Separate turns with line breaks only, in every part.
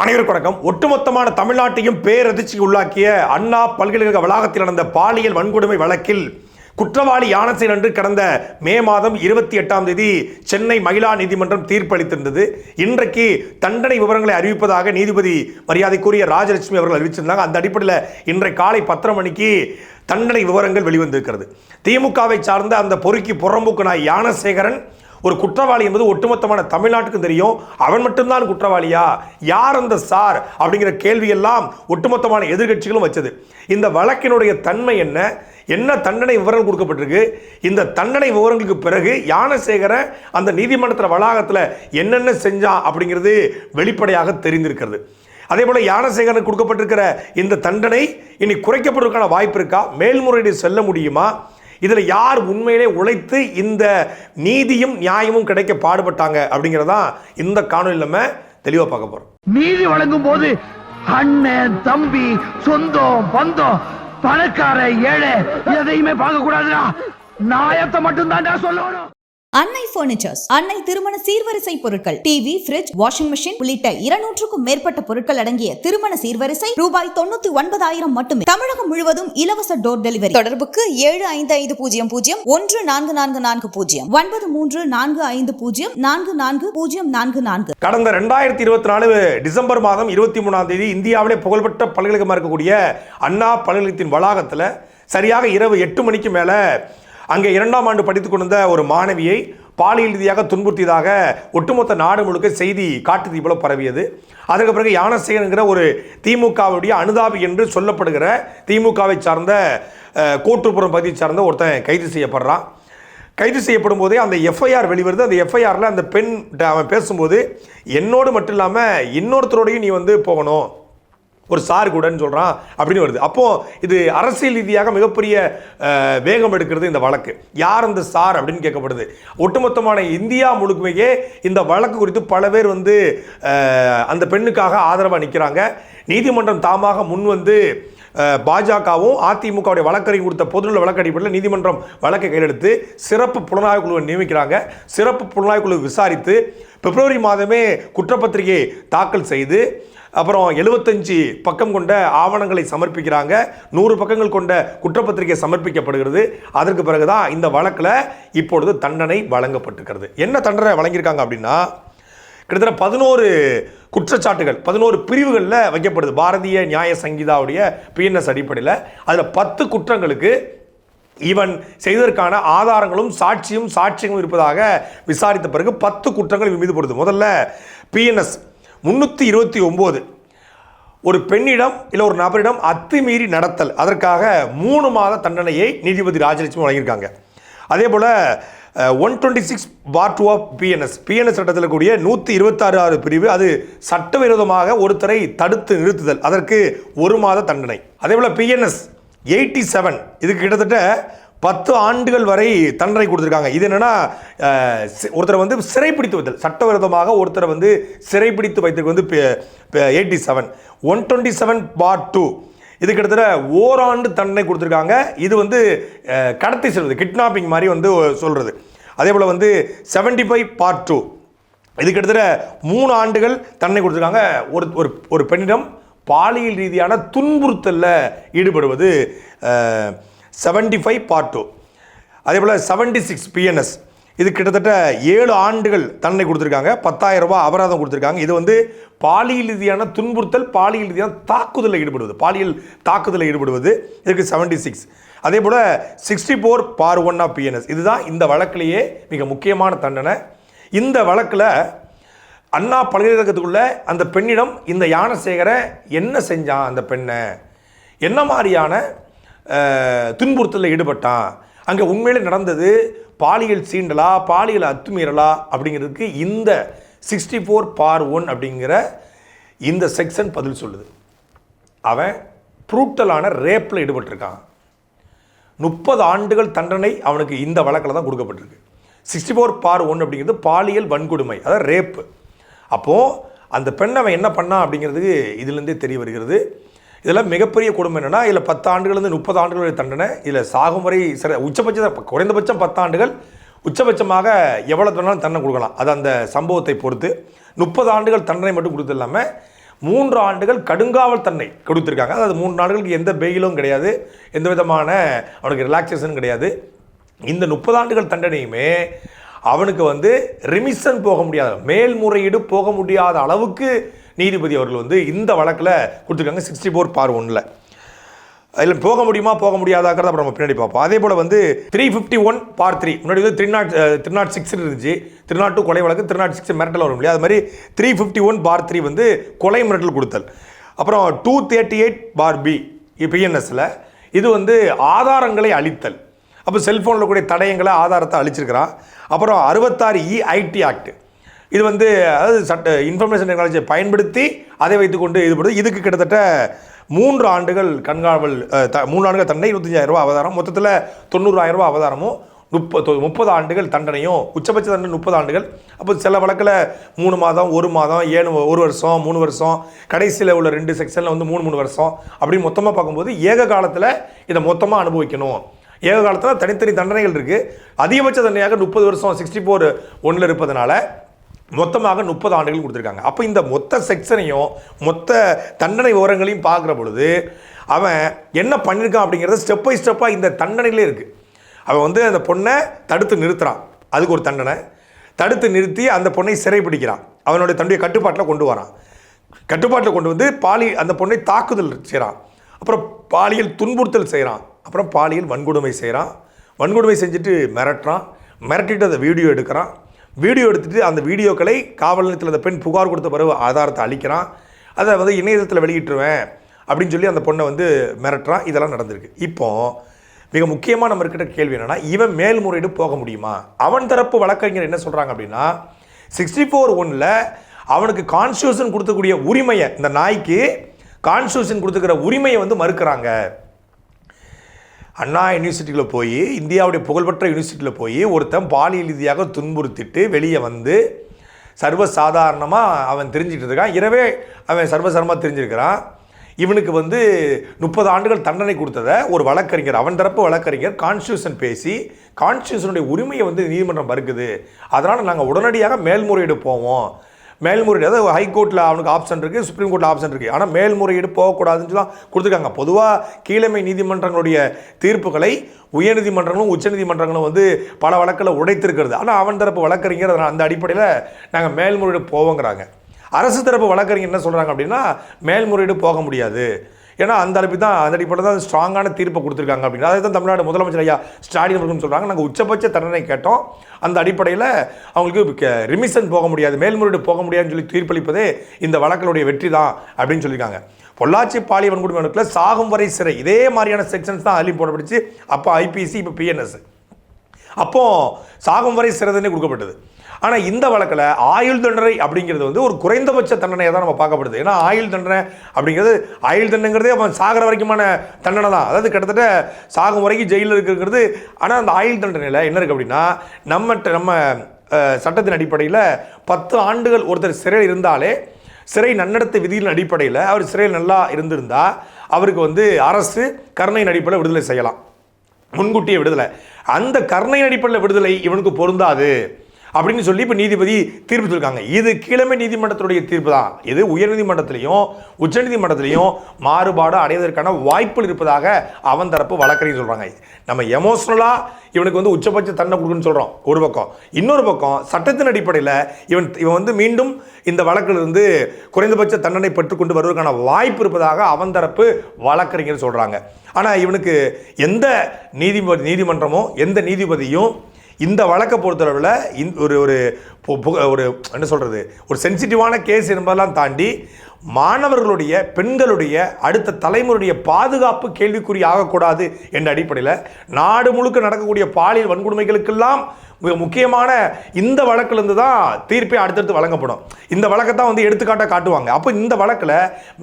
அனைவருக்கு வணக்கம் ஒட்டுமொத்தமான தமிழ்நாட்டையும் பேரதிர்ச்சி உள்ளாக்கிய அண்ணா பல்கலைக்கழக வளாகத்தில் நடந்த பாலியல் வன்கொடுமை வழக்கில் குற்றவாளி யானசேன் அன்று கடந்த மே மாதம் இருபத்தி எட்டாம் தேதி சென்னை மகிழா நீதிமன்றம் தீர்ப்பளித்திருந்தது இன்றைக்கு தண்டனை விவரங்களை அறிவிப்பதாக நீதிபதி மரியாதைக்குரிய ராஜலட்சுமி அவர்கள் அறிவிச்சிருந்தாங்க அந்த அடிப்படையில் இன்றை காலை பத்தரை மணிக்கு தண்டனை விவரங்கள் வெளிவந்திருக்கிறது திமுகவை சார்ந்த அந்த பொறுக்கி புறம்புக்கு நாய் யானசேகரன் ஒரு குற்றவாளி என்பது ஒட்டுமொத்தமான தமிழ்நாட்டுக்கும் தெரியும் அவன் மட்டும்தான் குற்றவாளியா யார் அந்த சார் அப்படிங்கிற கேள்வியெல்லாம் ஒட்டுமொத்தமான எதிர்கட்சிகளும் வச்சது இந்த வழக்கினுடைய தன்மை என்ன என்ன தண்டனை விவரம் கொடுக்கப்பட்டிருக்கு இந்த தண்டனை விவரங்களுக்கு பிறகு யானசேகரை அந்த நீதிமன்றத்தில் வளாகத்தில் என்னென்ன செஞ்சான் அப்படிங்கிறது வெளிப்படையாக தெரிந்திருக்கிறது அதே போல் யானசேகரனுக்கு கொடுக்கப்பட்டிருக்கிற இந்த தண்டனை இனி குறைக்கப்படுவதற்கான வாய்ப்பு இருக்கா மேல்முறையீடு செல்ல முடியுமா இதில் யார் உண்மையிலே உழைத்து இந்த நீதியும் நியாயமும் கிடைக்க பாடுபட்டாங்க அப்படிங்கிறதான் இந்த காணொலி நம்ம தெளிவாக பார்க்க போகிறோம்
நீதி வழங்கும் போது அண்ணன் தம்பி சொந்தம் பந்தம் பணக்கார ஏழை எதையுமே பார்க்க கூடாதுடா நாயத்தை மட்டும் தான் சொல்லணும்
அன்னை பர்னிச்சர்ஸ் அன்னை திருமண சீர்வரிசை பொருட்கள் டிவி பிரிட்ஜ் வாஷிங் மிஷின் உள்ளிட்ட இருநூற்றுக்கும் மேற்பட்ட பொருட்கள் அடங்கிய திருமண சீர்வரிசை ரூபாய் தொண்ணூத்தி ஒன்பதாயிரம் மட்டுமே தமிழகம் முழுவதும் இலவச டோர் டெலிவரி தொடர்புக்கு ஏழு ஐந்து ஐந்து பூஜ்ஜியம் பூஜ்ஜியம் ஒன்று நான்கு நான்கு நான்கு பூஜ்ஜியம் ஒன்பது மூன்று நான்கு ஐந்து பூஜ்ஜியம் நான்கு நான்கு பூஜ்ஜியம் நான்கு நான்கு
கடந்த ரெண்டாயிரத்தி இருபத்தி நாலு டிசம்பர் மாதம் இருபத்தி மூணாம் தேதி இந்தியாவிலே புகழ்பெற்ற பல்கலைக்கழகமாக இருக்கக்கூடிய அண்ணா பல்கலைக்கழகத்தின் வளாகத்தில் சரியாக இரவு எட்டு மணிக்கு மேலே அங்கே இரண்டாம் ஆண்டு படித்துக் கொண்டிருந்த ஒரு மாணவியை பாலியல் ரீதியாக துன்புறுத்தியதாக ஒட்டுமொத்த நாடு முழுக்க செய்தி காட்டு தீ பரவியது அதற்கு பிறகு யானசேகர்ங்கிற ஒரு திமுகவுடைய அனுதாபி என்று சொல்லப்படுகிற திமுகவை சார்ந்த கூட்டுப்புறம் பகுதியை சார்ந்த ஒருத்தன் கைது செய்யப்படுறான் கைது செய்யப்படும் போதே அந்த எஃப்ஐஆர் வெளிவருது அந்த எஃப்ஐஆரில் அந்த பெண் அவன் பேசும்போது என்னோடு மட்டும் இல்லாமல் இன்னொருத்தரோடையும் நீ வந்து போகணும் ஒரு சார் கூடன்னு சொல்கிறான் அப்படின்னு வருது அப்போது இது அரசியல் ரீதியாக மிகப்பெரிய வேகம் எடுக்கிறது இந்த வழக்கு யார் அந்த சார் அப்படின்னு கேட்கப்படுது ஒட்டுமொத்தமான இந்தியா முழுக்கமையே இந்த வழக்கு குறித்து பல பேர் வந்து அந்த பெண்ணுக்காக ஆதரவாக நிற்கிறாங்க நீதிமன்றம் தாமாக முன் வந்து பாஜகவும் அதிமுகவுடைய வழக்கறிஞர் கொடுத்த பொதுநல வழக்கு அடிப்படையில் நீதிமன்றம் வழக்கை கையெழுத்து சிறப்பு புலனாய்வு குழுவை நியமிக்கிறாங்க சிறப்பு புலனாய்வு குழு விசாரித்து பிப்ரவரி மாதமே குற்றப்பத்திரிகையை தாக்கல் செய்து அப்புறம் எழுபத்தஞ்சு பக்கம் கொண்ட ஆவணங்களை சமர்ப்பிக்கிறாங்க நூறு பக்கங்கள் கொண்ட குற்றப்பத்திரிகை சமர்ப்பிக்கப்படுகிறது அதற்கு பிறகு தான் இந்த வழக்கில் இப்பொழுது தண்டனை வழங்கப்பட்டிருக்கிறது என்ன தண்டனை வழங்கியிருக்காங்க அப்படின்னா கிட்டத்தட்ட பதினோரு குற்றச்சாட்டுகள் பதினோரு பிரிவுகளில் வைக்கப்படுது பாரதிய நியாய சங்கீதாவுடைய பிஎன்எஸ் அடிப்படையில் அதில் பத்து குற்றங்களுக்கு இவன் செய்ததற்கான ஆதாரங்களும் சாட்சியும் சாட்சியங்களும் இருப்பதாக விசாரித்த பிறகு பத்து குற்றங்கள் மீது போடுது முதல்ல பிஎன்எஸ் முந்நூற்றி இருபத்தி ஒம்போது ஒரு பெண்ணிடம் இல்லை ஒரு நபரிடம் அத்துமீறி நடத்தல் அதற்காக மூணு மாத தண்டனையை நீதிபதி ராஜலட்சுமி வழங்கியிருக்காங்க அதே போல் one twenty six bar two of BNS BNS சட்டத்தில் கூடிய நூற்றி இருபத்தாறு ஆறு பிரிவு அது சட்டவிரோதமாக ஒருத்தரை தடுத்து நிறுத்துதல் அதற்கு ஒரு மாத தண்டனை அதே போல் பிஎன்எஸ் எயிட்டி செவன் இதுக்கு கிட்டத்தட்ட பத்து ஆண்டுகள் வரை தண்டனை கொடுத்துருக்காங்க இது என்னென்னா ஒருத்தரை வந்து சிறைப்பிடித்து வைத்தல் சட்டவிரோதமாக ஒருத்தரை வந்து சிறைப்பிடித்து வைத்திருக்கு வந்து eighty seven one twenty seven part two இது கிட்டத்தட்ட ஓராண்டு தண்டனை கொடுத்துருக்காங்க இது வந்து கடத்தி செல்வது கிட்னாப்பிங் மாதிரி வந்து சொல்கிறது அதே போல் வந்து செவன்டி ஃபைவ் பார்ட் டூ இது கிட்டத்தட்ட மூணு ஆண்டுகள் தண்டனை கொடுத்துருக்காங்க ஒரு ஒரு ஒரு பெண்ணிடம் பாலியல் ரீதியான துன்புறுத்தலில் ஈடுபடுவது செவன்டி ஃபைவ் பார்ட் டூ அதே போல் செவன்டி சிக்ஸ் பிஎன்எஸ் இது கிட்டத்தட்ட ஏழு ஆண்டுகள் தண்டனை கொடுத்துருக்காங்க பத்தாயிரம் ரூபாய் அபராதம் கொடுத்துருக்காங்க இது வந்து பாலியல் ரீதியான துன்புறுத்தல் பாலியல் ரீதியான தாக்குதலில் ஈடுபடுவது பாலியல் தாக்குதலில் ஈடுபடுவது இதுக்கு செவன்டி சிக்ஸ் அதே போல் sixty four bar one of BNS இதுதான் இந்த வழக்கிலேயே மிக முக்கியமான தண்டனை இந்த வழக்கில் அண்ணா பல்கலைக்கழகத்துக்குள்ளே அந்த பெண்ணிடம் இந்த யானை என்ன செஞ்சான் அந்த பெண்ணை என்ன மாதிரியான துன்புறுத்தலில் ஈடுபட்டான் அங்கே உண்மையிலே நடந்தது பாலியல் சீண்டலா பாலியல் அத்துமீறலா அப்படிங்கிறதுக்கு இந்த சிக்ஸ்டி ஃபோர் பார் ஒன் அப்படிங்கிற இந்த செக்ஷன் பதில் சொல்லுது அவன் புரூட்டலான ரேப்பில் ஈடுபட்டிருக்கான் முப்பது ஆண்டுகள் தண்டனை அவனுக்கு இந்த வழக்கில் தான் கொடுக்கப்பட்டிருக்கு சிக்ஸ்டி ஃபோர் பார் ஒன் அப்படிங்கிறது பாலியல் வன்கொடுமை அதாவது ரேப்பு அப்போது அந்த பெண்ணை அவன் என்ன பண்ணான் அப்படிங்கிறதுக்கு இதுலேருந்தே தெரிய வருகிறது இதெல்லாம் மிகப்பெரிய கொடுமை என்னென்னா இதில் பத்து ஆண்டுகள்லேருந்து முப்பது ஆண்டுகள் தண்டனை இதில் சாகும் முறை சிற உச்சபட்ச குறைந்தபட்சம் பத்தாண்டுகள் உச்சபட்சமாக எவ்வளோ வேணாலும் தண்டனை கொடுக்கலாம் அது அந்த சம்பவத்தை பொறுத்து முப்பது ஆண்டுகள் தண்டனை மட்டும் கொடுத்து இல்லாமல் மூன்று ஆண்டுகள் கடுங்காவல் தன்னை கொடுத்துருக்காங்க அதாவது மூன்று ஆண்டுகளுக்கு எந்த பெயிலும் கிடையாது எந்த விதமான அவனுக்கு ரிலாக்ஸேஷனும் கிடையாது இந்த முப்பது ஆண்டுகள் தண்டனையுமே அவனுக்கு வந்து ரிமிஷன் போக முடியாத மேல்முறையீடு போக முடியாத அளவுக்கு நீதிபதி அவர்கள் வந்து இந்த வழக்கில் கொடுத்துருக்காங்க சிக்ஸ்டி ஃபோர் பார் ஒன்றில் அதில் போக முடியுமா போக முடியாதாக்கிறத அப்புறம் நம்ம பின்னாடி பார்ப்போம் அதே போல் வந்து three fifty one bar three முன்னாடி வந்து three nought three nought six இருந்துச்சு த்ரீ நாட் டூ கொலை வழக்கு த்ரீ நாட் சிக்ஸ் மிரட்டல் வரும் இல்லையா அது மாதிரி three fifty one bar three வந்து கொலை மிரட்டல் கொடுத்தல் அப்புறம் two thirty eight bar B பிஎன்எஸில் இது வந்து ஆதாரங்களை அழித்தல் அப்போ செல்ஃபோனில் கூடிய தடயங்களை ஆதாரத்தை அழிச்சிருக்கிறான் அப்புறம் அறுபத்தாறு இஐடி e ஆக்ட் இது வந்து அதாவது சட்ட இன்ஃபர்மேஷன் டெக்னாலஜியை பயன்படுத்தி அதை வைத்துக்கொண்டு இதுபடுது இதுக்கு கிட்டத்தட்ட மூன்று ஆண்டுகள் கண்காவல் த மூணு ஆண்டுகள் தண்டை இருபத்தஞ்சாயிரம் ரூபா அவதாரம் மொத்தத்தில் தொண்ணூறாயிரம் ரூபா அவதாரமும் முப்பது முப்பது ஆண்டுகள் தண்டனையும் உச்சபட்ச தண்டனை முப்பது ஆண்டுகள் அப்போ சில வழக்கில் மூணு மாதம் ஒரு மாதம் ஏழு ஒரு வருஷம் மூணு வருஷம் கடைசியில் உள்ள ரெண்டு செக்ஷனில் வந்து மூணு மூணு வருஷம் அப்படின்னு மொத்தமாக பார்க்கும்போது ஏக காலத்தில் இதை மொத்தமாக அனுபவிக்கணும் ஏக காலத்தில் தனித்தனி தண்டனைகள் இருக்குது அதிகபட்ச தண்டனையாக முப்பது வருஷம் சிக்ஸ்டி ஃபோர் ஒன்றில் இருப்பதனால மொத்தமாக முப்பது ஆண்டுகள் கொடுத்துருக்காங்க அப்போ இந்த மொத்த செக்ஷனையும் மொத்த தண்டனை விவரங்களையும் பார்க்குற பொழுது அவன் என்ன பண்ணியிருக்கான் அப்படிங்கிறத ஸ்டெப் பை ஸ்டெப்பாக இந்த தண்டனையிலே இருக்குது அவன் வந்து அந்த பொண்ணை தடுத்து நிறுத்துகிறான் அதுக்கு ஒரு தண்டனை தடுத்து நிறுத்தி அந்த பொண்ணை சிறைப்பிடிக்கிறான் அவனுடைய தன்னுடைய கட்டுப்பாட்டில் கொண்டு வரான் கட்டுப்பாட்டில் கொண்டு வந்து பாலி அந்த பொண்ணை தாக்குதல் செய்கிறான் அப்புறம் பாலியல் துன்புறுத்தல் செய்கிறான் அப்புறம் பாலியல் வன்கொடுமை செய்கிறான் வன்கொடுமை செஞ்சுட்டு மிரட்டுறான் மிரட்டிட்டு அதை வீடியோ எடுக்கிறான் வீடியோ எடுத்துகிட்டு அந்த வீடியோக்களை காவல் நிலையத்தில் அந்த பெண் புகார் கொடுத்த பிறகு ஆதாரத்தை அழிக்கிறான் அதை வந்து இணையதளத்தில் வெளியிட்டுருவேன் அப்படின்னு சொல்லி அந்த பொண்ணை வந்து மிரட்டுறான் இதெல்லாம் நடந்திருக்கு இப்போது மிக முக்கியமாக நம்ம இருக்கிற கேள்வி என்னென்னா இவன் மேல்முறையீடு போக முடியுமா அவன் தரப்பு வழக்கறிஞர் என்ன சொல்கிறாங்க அப்படின்னா சிக்ஸ்டி ஃபோர் ஒனில் அவனுக்கு கான்ஸ்டியூஷன் கொடுக்கக்கூடிய உரிமையை இந்த நாய்க்கு கான்ஸ்டியூஷன் கொடுத்துக்கிற உரிமையை வந்து மறுக்கிறாங்க அண்ணா யூனிவர்சிட்டியில் போய் இந்தியாவுடைய புகழ்பெற்ற யூனிவர்சிட்டியில் போய் ஒருத்தன் பாலியல் ரீதியாக துன்புறுத்திட்டு வெளியே வந்து சர்வசாதாரணமாக அவன் தெரிஞ்சிட்டு இருக்கான் இரவே அவன் சர்வசாரமாக தெரிஞ்சிருக்கிறான் இவனுக்கு வந்து முப்பது ஆண்டுகள் தண்டனை கொடுத்ததை ஒரு வழக்கறிஞர் அவன் தரப்பு வழக்கறிஞர் கான்ஸ்டியூஷன் பேசி கான்ஸ்டியூஷனுடைய உரிமையை வந்து நீதிமன்றம் மறுக்குது அதனால் நாங்கள் உடனடியாக மேல்முறையீடு போவோம் மேல்முறையீடு அதாவது ஹைகோர்ட்டில் அவனுக்கு ஆப்ஷன் இருக்குது சுப்ரீம் கோர்ட்டில் ஆப்ஷன் இருக்குது ஆனால் மேல்முறையீடு போகக்கூடாதுன்னு சொல்லி கொடுத்துருக்காங்க பொதுவாக கீழமை நீதிமன்றங்களுடைய தீர்ப்புகளை உயர்நீதிமன்றங்களும் உச்சநீதிமன்றங்களும் வந்து பல வழக்கில் உடைத்திருக்கிறது ஆனால் அவன் தரப்பு வழக்கறிஞர் அந்த அடிப்படையில் நாங்கள் மேல்முறையீடு போவோங்கிறாங்க அரசு தரப்பு வழக்கறிஞர் என்ன சொல்கிறாங்க அப்படின்னா மேல்முறையீடு போக முடியாது ஏன்னா அந்த அளவுக்கு தான் அந்த அடிப்படையில் தான் ஸ்ட்ராங்கான தீர்ப்பை கொடுத்துருக்காங்க அப்படின்னு அதை தான் தமிழ்நாடு முதலமைச்சர் ஐயா ஸ்டாலின் அவர்கள் சொல்கிறாங்க நாங்கள் உச்சபட்ச தண்டனை கேட்டோம் அந்த அடிப்படையில் அவங்களுக்கு ரிமிஷன் போக முடியாது மேல்முறையீடு போக முடியாதுன்னு சொல்லி தீர்ப்பளிப்பதே இந்த வழக்கினுடைய வெற்றி தான் அப்படின்னு சொல்லியிருக்காங்க பொள்ளாச்சி பாலியல் வன்கொடுமை வழக்கில் சாகும் வரை சிறை இதே மாதிரியான செக்ஷன்ஸ் தான் அதிலையும் போடப்பட்டுச்சு அப்போ ஐபிசி இப்போ பிஎன்எஸ் அப்போ சாகும் வரை சிறதுன்னு கொடுக்கப்பட்டது ஆனால் இந்த வழக்கில் ஆயுள் தண்டனை அப்படிங்கிறது வந்து ஒரு குறைந்தபட்ச தண்டனையை தான் நம்ம பார்க்கப்படுது ஏன்னா ஆயுள் தண்டனை அப்படிங்கிறது ஆயுள் தண்டனைங்கிறதே அப்போ சாகிற வரைக்குமான தண்டனை தான் அதாவது கிட்டத்தட்ட சாகும் வரைக்கும் ஜெயிலில் இருக்கிறது ஆனால் அந்த ஆயுள் தண்டனையில் என்ன இருக்குது அப்படின்னா நம்ம நம்ம சட்டத்தின் அடிப்படையில் பத்து ஆண்டுகள் ஒருத்தர் சிறையில் இருந்தாலே சிறை நன்னடத்தை விதியின் அடிப்படையில் அவர் சிறையில் நல்லா இருந்திருந்தால் அவருக்கு வந்து அரசு கருணையின் அடிப்படையில் விடுதலை செய்யலாம் முன்கூட்டியே விடுதலை அந்த கருணையின் அடிப்படையில் விடுதலை இவனுக்கு பொருந்தாது அப்படின்னு சொல்லி இப்போ நீதிபதி தீர்ப்பு சொல்லிருக்காங்க இது கிழமை நீதிமன்றத்துடைய தீர்ப்பு தான் இது உயர்நீதிமன்றத்திலையும் உச்சநீதிமன்றத்திலையும் மாறுபாடு அடைவதற்கான வாய்ப்புகள் இருப்பதாக அவன் தரப்பு வழக்கறிஞர் சொல்கிறாங்க நம்ம எமோஷ்னலாக இவனுக்கு வந்து உச்சபட்ச தண்டனை கொடுக்குன்னு சொல்கிறோம் ஒரு பக்கம் இன்னொரு பக்கம் சட்டத்தின் அடிப்படையில் இவன் இவன் வந்து மீண்டும் இந்த வழக்கிலிருந்து குறைந்தபட்ச தண்டனை பெற்றுக்கொண்டு வருவதற்கான வாய்ப்பு இருப்பதாக அவன் தரப்பு வழக்கறிஞர் சொல்கிறாங்க ஆனால் இவனுக்கு எந்த நீதிபதி நீதிமன்றமும் எந்த நீதிபதியும் இந்த வழக்கை பொறுத்தளவில் இந் ஒரு ஒரு ஒரு என்ன சொல்கிறது ஒரு சென்சிட்டிவான கேஸ் என்பதெல்லாம் தாண்டி மாணவர்களுடைய பெண்களுடைய அடுத்த தலைமுறையுடைய பாதுகாப்பு கேள்விக்குறி ஆகக்கூடாது என்ற அடிப்படையில் நாடு முழுக்க நடக்கக்கூடிய பாலியல் வன்கொடுமைகளுக்கெல்லாம் முக்கியமான இந்த வழக்கிலிருந்து தான் தீர்ப்பே அடுத்தடுத்து வழங்கப்படும் இந்த வழக்கை தான் வந்து எடுத்துக்காட்டாக காட்டுவாங்க அப்போ இந்த வழக்கில்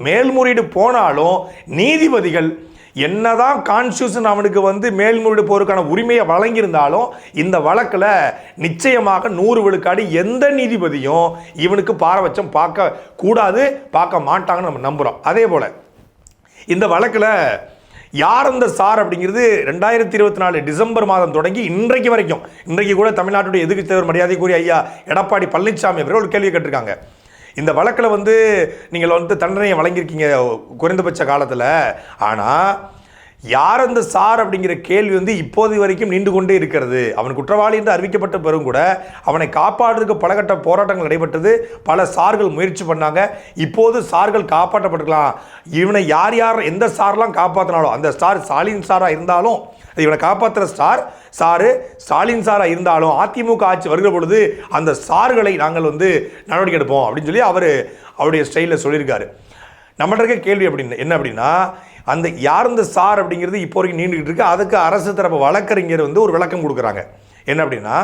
மேல்முறையீடு போனாலும் நீதிபதிகள் என்னதான் கான்ஸ்டியூஷன் அவனுக்கு வந்து மேல்முறையீடு போருக்கான உரிமையை வழங்கியிருந்தாலும் இந்த வழக்கில் நிச்சயமாக நூறு விழுக்காடு எந்த நீதிபதியும் இவனுக்கு பாரபட்சம் பார்க்க கூடாது பார்க்க மாட்டாங்கன்னு நம்ம நம்புகிறோம் அதே போல் இந்த வழக்கில் யார் அந்த சார் அப்படிங்கிறது ரெண்டாயிரத்தி இருபத்தி நாலு டிசம்பர் மாதம் தொடங்கி இன்றைக்கு வரைக்கும் இன்றைக்கு கூட தமிழ்நாட்டுடைய மரியாதை மரியாதைக்குரிய ஐயா எடப்பாடி பழனிசாமி அவர்கள் ஒரு கேள்வி கேட்டிருக்காங்க இந்த வழக்கில் வந்து நீங்கள் வந்து தண்டனையை வழங்கியிருக்கீங்க குறைந்தபட்ச காலத்தில் ஆனால் யார் அந்த சார் அப்படிங்கிற கேள்வி வந்து இப்போது வரைக்கும் நீண்டு கொண்டே இருக்கிறது அவன் குற்றவாளி என்று அறிவிக்கப்பட்ட பெரும் கூட அவனை காப்பாடுறதுக்கு பலகட்ட போராட்டங்கள் நடைபெற்றது பல சார்கள் முயற்சி பண்ணாங்க இப்போது சார்கள் காப்பாற்றப்பட்டுக்கலாம் இவனை யார் யார் எந்த சார்லாம் காப்பாற்றினாலும் அந்த ஸ்டார் ஸ்டாலின் சாராக இருந்தாலும் இவனை காப்பாற்றுற ஸ்டார் சாரு ஸ்டாலின் சாராக இருந்தாலும் அதிமுக ஆட்சி வருகிற பொழுது அந்த சார்களை நாங்கள் வந்து நடவடிக்கை எடுப்போம் அப்படின்னு சொல்லி அவர் அவருடைய ஸ்டைலில் சொல்லியிருக்காரு நம்மள்ட இருக்க கேள்வி அப்படின்னு என்ன அப்படின்னா அந்த யார் இந்த சார் அப்படிங்கிறது இப்போ வரைக்கும் நீண்டுகிட்டு இருக்கு அதுக்கு அரசு தரப்பு வழக்கறிஞர் வந்து ஒரு விளக்கம் கொடுக்குறாங்க என்ன அப்படின்னா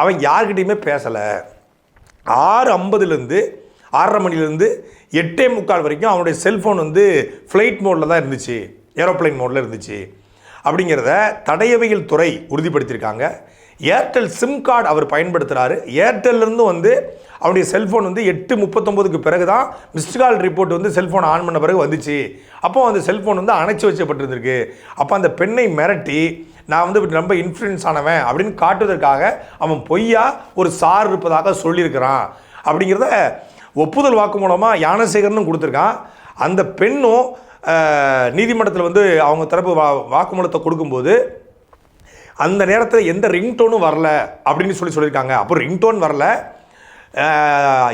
அவன் யார்கிட்டையுமே பேசலை ஆறு ஐம்பதுலேருந்து ஆறரை மணிலேருந்து எட்டே முக்கால் வரைக்கும் அவனுடைய செல்ஃபோன் வந்து ஃப்ளைட் மோடில் தான் இருந்துச்சு ஏரோப்ளைன் மோடில் இருந்துச்சு அப்படிங்கிறத தடையவியல் துறை உறுதிப்படுத்தியிருக்காங்க ஏர்டெல் சிம் கார்டு அவர் பயன்படுத்துகிறாரு ஏர்டெல்லேருந்து வந்து அவருடைய செல்ஃபோன் வந்து எட்டு முப்பத்தொம்போதுக்கு பிறகு தான் மிஸ்டு கால் ரிப்போர்ட் வந்து செல்ஃபோன் ஆன் பண்ண பிறகு வந்துச்சு அப்போ அந்த செல்ஃபோன் வந்து அணைச்சி வச்சப்பட்டிருந்திருக்கு அப்போ அந்த பெண்ணை மிரட்டி நான் வந்து ரொம்ப இன்ஃப்ளூயன்ஸ் ஆனவன் அப்படின்னு காட்டுவதற்காக அவன் பொய்யா ஒரு சார் இருப்பதாக சொல்லியிருக்கிறான் அப்படிங்கிறத ஒப்புதல் வாக்கு மூலமாக யானசேகரனும் கொடுத்துருக்கான் அந்த பெண்ணும் நீதிமன்றத்தில் வந்து அவங்க தரப்பு வா வாக்குமூலத்தை கொடுக்கும்போது அந்த நேரத்தில் எந்த ரிங்டோனும் வரல அப்படின்னு சொல்லி சொல்லியிருக்காங்க அப்போ ரிங்டோன் வரல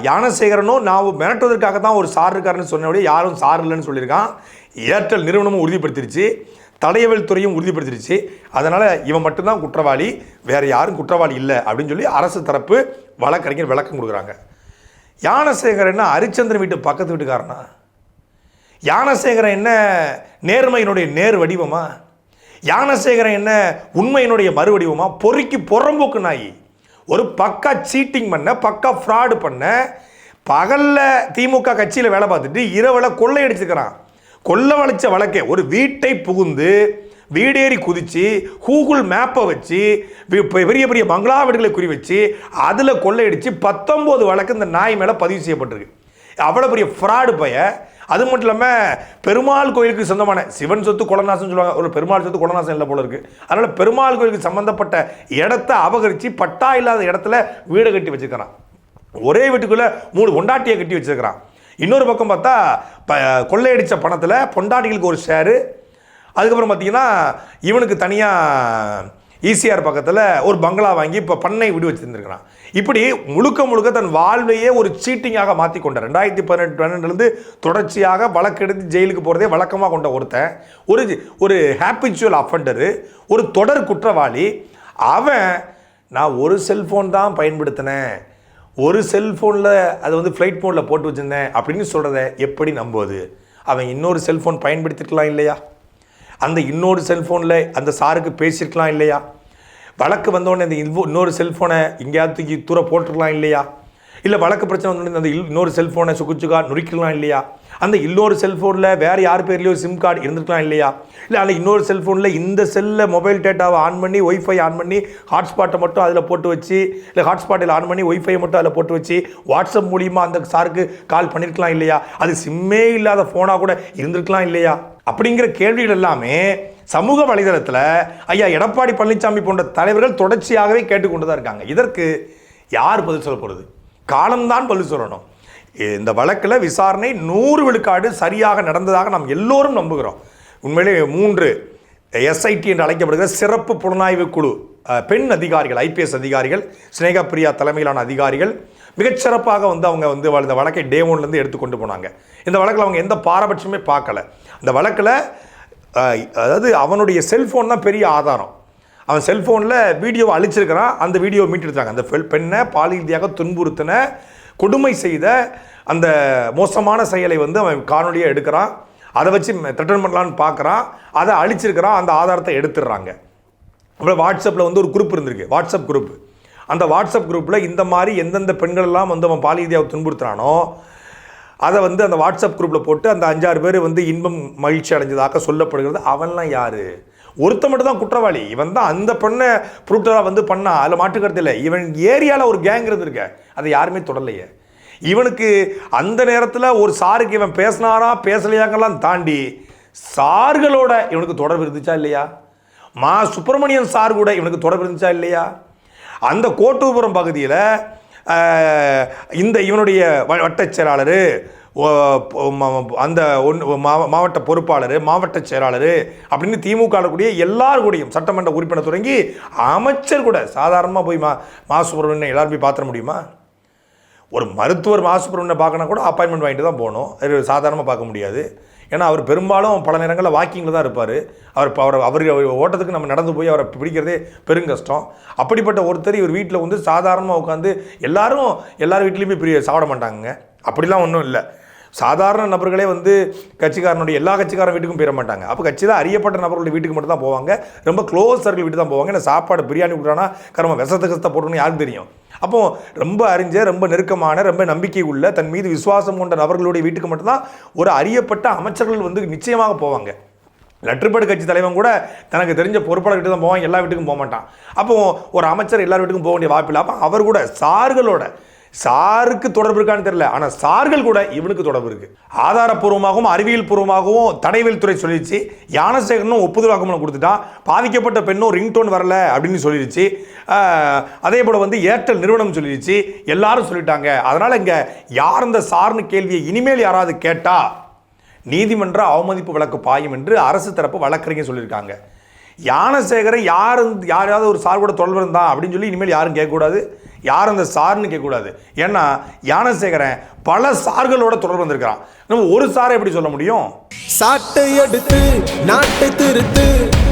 யானசேகரனும் நான் மிரட்டுவதற்காக தான் ஒரு சார் இருக்காருன்னு சொன்ன யாரும் சார் இல்லைன்னு சொல்லியிருக்கான் ஏர்டெல் நிறுவனமும் உறுதிப்படுத்திருச்சு தடையவல் துறையும் உறுதிப்படுத்திருச்சு அதனால் இவன் மட்டும்தான் குற்றவாளி வேறு யாரும் குற்றவாளி இல்லை அப்படின்னு சொல்லி அரசு தரப்பு வழக்கறிஞர் விளக்கம் கொடுக்குறாங்க யானசேகர் என்ன ஹரிச்சந்திரன் வீட்டு பக்கத்து வீட்டுக்காரனா யானசேகரன் என்ன நேர்மையினுடைய நேர் வடிவமாக யானசேகரன் என்ன உண்மையினுடைய மறுவடிவமாக பொறுக்கி புறம்போக்கு நாய் ஒரு பக்கா சீட்டிங் பண்ண பக்கா ஃப்ராடு பண்ண பகலில் திமுக கட்சியில் வேலை பார்த்துட்டு இரவில் அடிச்சுக்கிறான் கொள்ளை வளைச்ச வழக்கே ஒரு வீட்டை புகுந்து வீடேறி குதித்து கூகுள் மேப்பை வச்சு பெரிய பெரிய பங்களா வீடுகளை குறி வச்சு அதில் கொள்ளையடித்து பத்தொம்போது வழக்கு இந்த நாய் மேலே பதிவு செய்யப்பட்டிருக்கு அவ்வளோ பெரிய ஃப்ராடு பையன் அது மட்டும் இல்லாமல் பெருமாள் கோயிலுக்கு சொந்தமான சிவன் சொத்து குலநாசம் சொல்லுவாங்க ஒரு பெருமாள் சொத்து குலநாசம் இல்லை போல இருக்குது அதனால் பெருமாள் கோயிலுக்கு சம்மந்தப்பட்ட இடத்த அபகரித்து பட்டா இல்லாத இடத்துல வீடை கட்டி வச்சுருக்கிறான் ஒரே வீட்டுக்குள்ளே மூணு கொண்டாட்டியை கட்டி வச்சுருக்கிறான் இன்னொரு பக்கம் பார்த்தா ப கொள்ளையடித்த பணத்தில் பொண்டாட்டிகளுக்கு ஒரு ஷேரு அதுக்கப்புறம் பார்த்தீங்கன்னா இவனுக்கு தனியாக ஈசிஆர் e பக்கத்தில் ஒரு பங்களா வாங்கி இப்போ பண்ணை விடு வச்சுருந்துருக்கிறான் இப்படி முழுக்க முழுக்க தன் வாழ்வையே ஒரு சீட்டிங்காக மாற்றி கொண்ட ரெண்டாயிரத்தி பதினெட்டு பன்னெண்டுலேருந்து தொடர்ச்சியாக வழக்கெடுத்து ஜெயிலுக்கு போகிறதே வழக்கமாக கொண்ட ஒருத்தன் ஒரு ஒரு ஹாப்பிச்சுவல் அஃபண்டரு ஒரு தொடர் குற்றவாளி அவன் நான் ஒரு செல்ஃபோன் தான் பயன்படுத்தினேன் ஒரு செல்ஃபோனில் அது வந்து ஃப்ளைட் ஃபோனில் போட்டு வச்சுருந்தேன் அப்படின்னு சொல்கிறத எப்படி நம்புவது அவன் இன்னொரு செல்ஃபோன் பயன்படுத்திக்கலாம் இல்லையா அந்த இன்னொரு செல்ஃபோனில் அந்த சாருக்கு பேசியிருக்கலாம் இல்லையா வழக்கு வந்தோடனே இந்த இன்னொரு செல்ஃபோனை எங்கேயாவது தூக்கி தூர போட்டுருக்கலாம் இல்லையா இல்லை வழக்கு பிரச்சனை வந்தோடனே அந்த இன்னொரு செல்ஃபோனை சுக்குச்சுக்கா நொறுக்கிடலாம் இல்லையா அந்த இன்னொரு செல்ஃபோனில் வேறு யார் பேர்லேயோ சிம் கார்டு இருந்துருக்கலாம் இல்லையா இல்லை அந்த இன்னொரு செல்ஃபோனில் இந்த செல்லில் மொபைல் டேட்டாவை ஆன் பண்ணி ஒய்ஃபை ஆன் பண்ணி ஹாட்ஸ்பாட்டை மட்டும் அதில் போட்டு வச்சு இல்லை ஹாட்ஸ்பாட்டில் ஆன் பண்ணி ஒய்ஃபை மட்டும் அதில் போட்டு வச்சு வாட்ஸ்அப் மூலியமாக அந்த சாருக்கு கால் பண்ணியிருக்கலாம் இல்லையா அது சிம்மே இல்லாத ஃபோனாக கூட இருந்திருக்கலாம் இல்லையா அப்படிங்கிற கேள்விகள் எல்லாமே சமூக வலைதளத்தில் ஐயா எடப்பாடி பழனிசாமி போன்ற தலைவர்கள் தொடர்ச்சியாகவே கேட்டுக்கொண்டு தான் இருக்காங்க இதற்கு யார் பதில் சொல்ல போகிறது காலம்தான் பதில் சொல்லணும் இந்த வழக்கில் விசாரணை நூறு விழுக்காடு சரியாக நடந்ததாக நாம் எல்லோரும் நம்புகிறோம் உண்மையிலே மூன்று எஸ்ஐடி என்று அழைக்கப்படுகிற சிறப்பு புலனாய்வு குழு பெண் அதிகாரிகள் ஐபிஎஸ் அதிகாரிகள் ஸ்னேகப்பிரியா தலைமையிலான அதிகாரிகள் மிகச்சிறப்பாக வந்து அவங்க வந்து இந்த வழக்கை டே ஒன்லேருந்து எடுத்து கொண்டு போனாங்க இந்த வழக்கில் அவங்க எந்த பாரபட்சமே பார்க்கல இந்த வழக்கில் அதாவது அவனுடைய செல்ஃபோன் தான் பெரிய ஆதாரம் அவன் செல்ஃபோனில் வீடியோவை அழிச்சிருக்கிறான் அந்த வீடியோவை மீட்டெடுத்தாங்க அந்த பெண்ணை பாலியல் துன்புறுத்தின கொடுமை செய்த அந்த மோசமான செயலை வந்து அவன் காணொலியாக எடுக்கிறான் அதை வச்சு த்ரெட்டன் பண்ணலான்னு பார்க்குறான் அதை அழிச்சிருக்கிறான் அந்த ஆதாரத்தை எடுத்துடுறாங்க அப்புறம் வாட்ஸ்அப்பில் வந்து ஒரு குரூப் இருந்திருக்கு வாட்ஸ்அப் குரூப் அந்த வாட்ஸ்அப் குரூப்பில் இந்த மாதிரி எந்தெந்த பெண்கள் எல்லாம் வந்து அவன் பாலியதியாக துன்புறுத்துறானோ அதை வந்து அந்த வாட்ஸ்அப் குரூப்பில் போட்டு அந்த அஞ்சாறு பேர் வந்து இன்பம் மகிழ்ச்சி அடைஞ்சதாக சொல்லப்படுகிறது அவன்லாம் யார் ஒருத்த மட்டும் தான் குற்றவாளி இவன் தான் அந்த பெண்ணை புரூட்டராக வந்து பண்ணா அதில் மாட்டுக்கிறது இல்லை இவன் ஏரியாவில் ஒரு கேங் இருக்க அதை யாருமே தொடலையே இவனுக்கு அந்த நேரத்தில் ஒரு சாருக்கு இவன் பேசினாரா பேசலையாங்கெல்லாம் தாண்டி சார்களோட இவனுக்கு தொடர்பு இருந்துச்சா இல்லையா மா சுப்பிரமணியன் சார் கூட இவனுக்கு தொடர்பு இருந்துச்சா இல்லையா அந்த கோட்டூபுரம் பகுதியில் இந்த இவனுடைய வட்டச் செயலாளர் அந்த ஒன்று மாவட்ட பொறுப்பாளர் மாவட்ட செயலாளர் அப்படின்னு திமுக கூடிய எல்லார் கூடயும் சட்டமன்ற உறுப்பினர் தொடங்கி அமைச்சர் கூட சாதாரணமாக போய் மா மா சுப்பிரமணியன் எல்லாரும் போய் பார்த்துட முடியுமா ஒரு மருத்துவர் மா சுப்பிரமணியனை பார்க்கணும் கூட அப்பாயின்மெண்ட் வாங்கிட்டு தான் போகணும் சாதாரணமாக பார்க்க முடியாது ஏன்னா அவர் பெரும்பாலும் பல நேரங்களில் வாக்கிங்கில் தான் இருப்பார் அவர் அவர் அவர் ஓட்டத்துக்கு நம்ம நடந்து போய் அவரை பிடிக்கிறதே பெருங்கஷ்டம் அப்படிப்பட்ட ஒருத்தர் இவர் வீட்டில் வந்து சாதாரணமாக உட்காந்து எல்லாரும் எல்லார் வீட்லேயுமே பிரிய சாப்பிட மாட்டாங்க அப்படிலாம் ஒன்றும் இல்லை சாதாரண நபர்களே வந்து கட்சிக்காரனுடைய எல்லா கட்சிக்காரன் வீட்டுக்கும் போயிட மாட்டாங்க அப்போ கட்சி தான் அறியப்பட்ட நபர்களுடைய வீட்டுக்கு மட்டும் தான் போவாங்க ரொம்ப க்ளோஸ் சர்க்கிள் வீட்டு தான் போவாங்க ஏன்னா சாப்பாடு பிரியாணி விட்டுறானா கரம விஷத்தை கசத்த போட்டோன்னு யாருக்கு தெரியும் அப்போ ரொம்ப அறிஞ்ச ரொம்ப நெருக்கமான ரொம்ப நம்பிக்கை உள்ள தன் மீது விசுவாசம் கொண்ட நபர்களுடைய வீட்டுக்கு மட்டும்தான் ஒரு அறியப்பட்ட அமைச்சர்கள் வந்து நிச்சயமாக போவாங்க லட்டுப்பாடு கட்சி தலைவன் கூட தனக்கு தெரிஞ்ச பொறுப்பாளர்கிட்ட தான் போவான் எல்லா வீட்டுக்கும் போக மாட்டான் அப்போ ஒரு அமைச்சர் எல்லா வீட்டுக்கும் போக வேண்டிய வாய்ப்பில்லை அப்போ அவர் கூட சார்களோட சாருக்கு தொடர்பு இருக்கான்னு தெரியல ஆனால் சார்கள் கூட இவனுக்கு தொடர்பு இருக்குது ஆதாரப்பூர்வமாகவும் அறிவியல் பூர்வமாகவும் தடைவியல் துறை சொல்லிடுச்சு யானசேகரனும் ஒப்புதல் வாக்குமூலம் கொடுத்துட்டான் பாதிக்கப்பட்ட பெண்ணும் ரிங்டோன் வரல அப்படின்னு சொல்லிடுச்சு அதே போல் வந்து ஏர்டெல் நிறுவனம் சொல்லிடுச்சு எல்லாரும் சொல்லிட்டாங்க அதனால் இங்கே யார் இந்த சார்னு கேள்வியை இனிமேல் யாராவது கேட்டால் நீதிமன்ற அவமதிப்பு வழக்கு பாயும் என்று அரசு தரப்பு வழக்கறிஞர் சொல்லியிருக்காங்க யானசேகரை யார் யாராவது ஒரு சார் கூட தொடர்பு இருந்தா அப்படின்னு சொல்லி இனிமேல் யாரும் கேட்கக்கூடாது யார் அந்த சார்னு கேட்கக்கூடாது ஏன்னா யானசேகரன் பல சார்களோட தொடர்பு வந்திருக்கிறான் நம்ம ஒரு சாரை எப்படி சொல்ல முடியும் சாட்டை எடுத்து நாட்டை திருத்து